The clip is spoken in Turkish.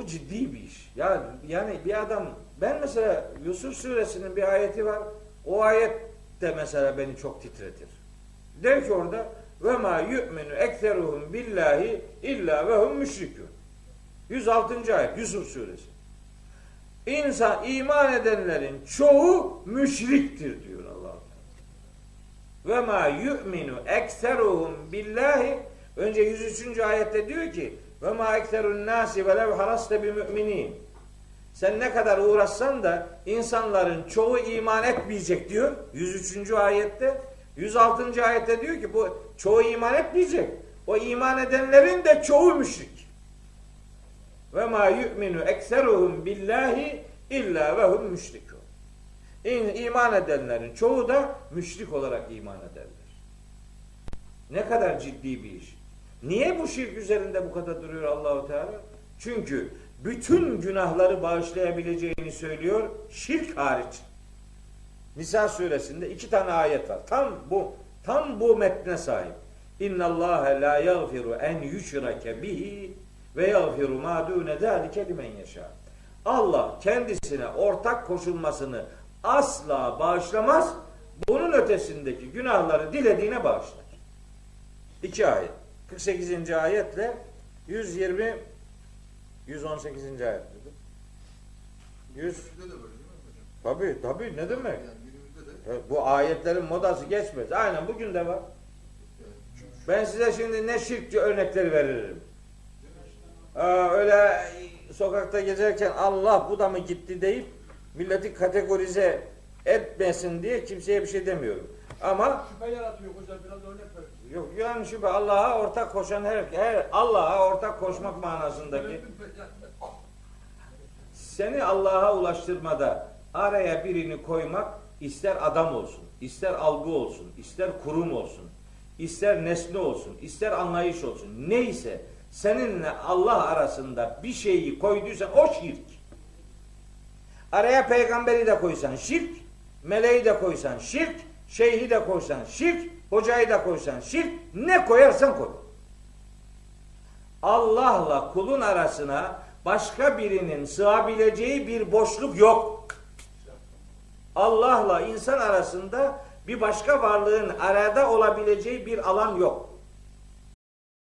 Bu ciddi bir iş. Ya yani bir adam ben mesela Yusuf suresinin bir ayeti var. O ayet de mesela beni çok titretir. Der ki orada ve ma yu'minu ekseruhum billahi illa ve hum müşrikun. 106. ayet Yusuf suresi. İnsan iman edenlerin çoğu müşriktir diyor Allah. Ve ma yu'minu ekseruhum billahi önce 103. ayette diyor ki ve ma ekserun nasi ve lev haraste bi müminin. Sen ne kadar uğraşsan da insanların çoğu iman etmeyecek diyor 103. ayette. 106. ayette diyor ki bu çoğu iman etmeyecek. O iman edenlerin de çoğu müşrik. Ve ma yu'minu ekseruhum billahi illa ve hum müşrikun. İman edenlerin çoğu da müşrik olarak iman ederler. Ne kadar ciddi bir iş. Niye bu şirk üzerinde bu kadar duruyor Allahu Teala? Çünkü bütün günahları bağışlayabileceğini söylüyor şirk hariç. Nisa suresinde iki tane ayet var. Tam bu tam bu metne sahip. İnna Allah la yaghfiru en yushrake bihi ve yaghfiru ma dune zalike limen yasha. Allah kendisine ortak koşulmasını asla bağışlamaz. Bunun ötesindeki günahları dilediğine bağışlar. İki ayet. 48. ayetle 120 118. ayet. dedi. 100 Günümüzde de böyle değil mi hocam? Tabii tabii ne demek? Yani Bu ayetlerin modası geçmez. Aynen bugün de var. Ben size şimdi ne şirkçi örnekleri veririm. Aa, öyle sokakta gezerken Allah bu da mı gitti deyip milleti kategorize etmesin diye kimseye bir şey demiyorum. Ama Şüphe yaratıyor hocam biraz örnek ver. Yok yani şüphe Allah'a ortak koşan her, her Allah'a ortak koşmak manasındaki seni Allah'a ulaştırmada araya birini koymak ister adam olsun, ister algı olsun, ister kurum olsun, ister nesne olsun, ister anlayış olsun. Neyse seninle Allah arasında bir şeyi koyduysan o şirk. Araya peygamberi de koysan şirk, meleği de koysan şirk, şeyhi de koysan şirk, hocayı da koysan şirk, ne koyarsan koy. Allah'la kulun arasına başka birinin sığabileceği bir boşluk yok. Allah'la insan arasında bir başka varlığın arada olabileceği bir alan yok.